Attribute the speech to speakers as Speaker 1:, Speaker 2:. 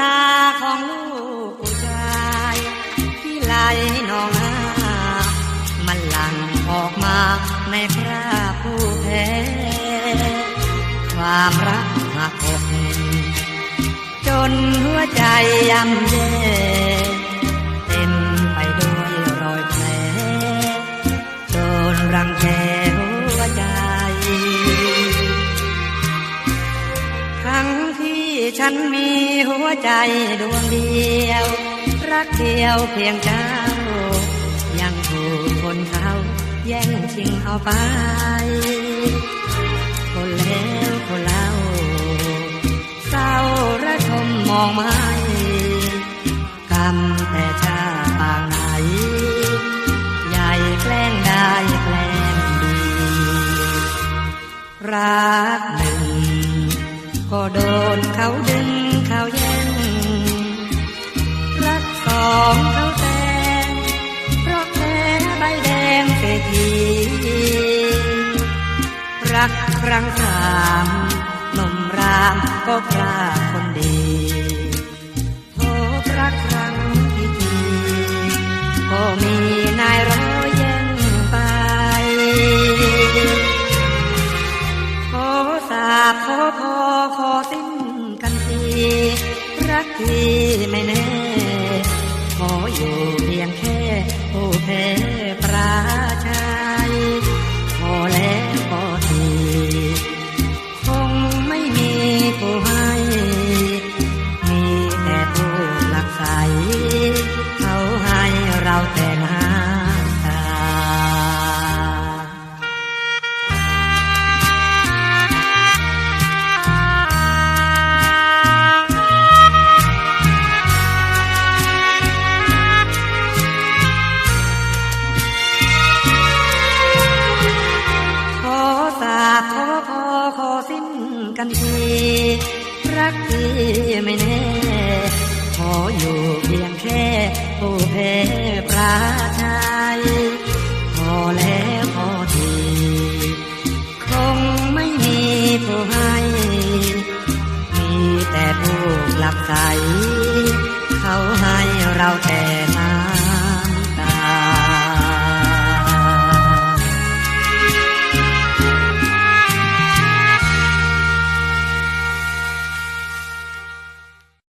Speaker 1: ตาของลูกผู้ชายที่ไหลนองอามันหลั่งออกมาในคราผู้แพ้ความรักหักอกจนหัวใจย่ำแย่ันมีหัวใจดวงเดียว รักเดียวเพียงเจ้า ยังถูกคนเขาแย่งชิงเอาไป คนแล้วคนเล่าเศร้าระทมมองไม่กรรมแต่ชาปางไหน ใหญ่แกล้งได้แกล้งดี รักหนึ่งก็โดนเขาดึ งเศรษฐีรักครั้งสามหนุ่มรามก็พลาดคนดีโทษรักครั้งที่ทีก็มีนายร้อยแย่งไปขอสาบขอพอขอสิ้นกันทีรักที่ไม่แน่ขออยู่เพียงแค่ผู้แพ้ แต่น้ำตาขอสาขอพอขอสิ้นกันที ออยู่เพียงแค่ผู้แพ้ปราชัยพอแล้วพอทีคงไม่มีผู้ให้ มีแต่ผู้หลักใส